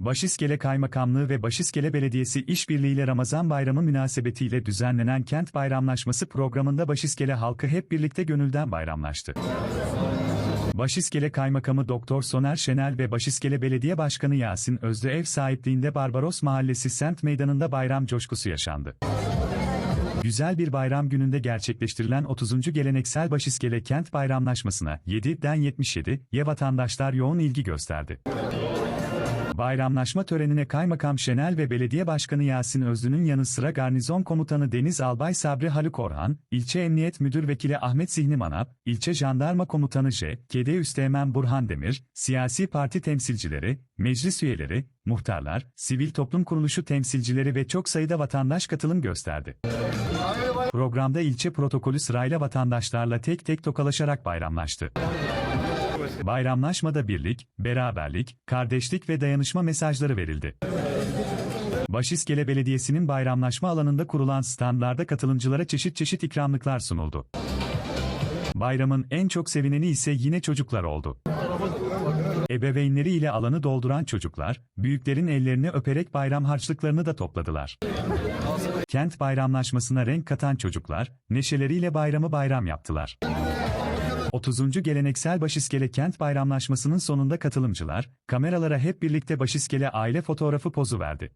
Başiskele Kaymakamlığı ve Başiskele Belediyesi işbirliğiyle Ramazan Bayramı münasebetiyle düzenlenen Kent Bayramlaşması programında Başiskele halkı hep birlikte gönülden bayramlaştı. Başiskele Kaymakamı Doktor Soner Şenel ve Başiskele Belediye Başkanı Yasin Özlü ev sahipliğinde Barbaros Mahallesi Sent Meydanı'nda bayram coşkusu yaşandı. Güzel bir bayram gününde gerçekleştirilen 30. geleneksel Başiskele Kent Bayramlaşması'na 7'den 77'ye vatandaşlar yoğun ilgi gösterdi. Bayramlaşma törenine Kaymakam Şenel ve Belediye Başkanı Yasin Özlü'nün yanı sıra Garnizon Komutanı Deniz Albay Sabri Haluk Orhan, İlçe Emniyet Müdür Vekili Ahmet Zihni Manap, İlçe Jandarma Komutanı J. KD Üsteğmen Burhan Demir, siyasi parti temsilcileri, meclis üyeleri, muhtarlar, sivil toplum kuruluşu temsilcileri ve çok sayıda vatandaş katılım gösterdi. Programda ilçe protokolü sırayla vatandaşlarla tek tek tokalaşarak bayramlaştı. Bayramlaşmada birlik, beraberlik, kardeşlik ve dayanışma mesajları verildi. Başiskele Belediyesi'nin bayramlaşma alanında kurulan standlarda katılımcılara çeşit çeşit ikramlıklar sunuldu. Bayramın en çok sevineni ise yine çocuklar oldu. Ebeveynleri ile alanı dolduran çocuklar, büyüklerin ellerini öperek bayram harçlıklarını da topladılar. Kent bayramlaşmasına renk katan çocuklar, neşeleriyle bayramı bayram yaptılar. 30. Geleneksel Başiskele Kent Bayramlaşması'nın sonunda katılımcılar, kameralara hep birlikte Başiskele aile fotoğrafı pozu verdi.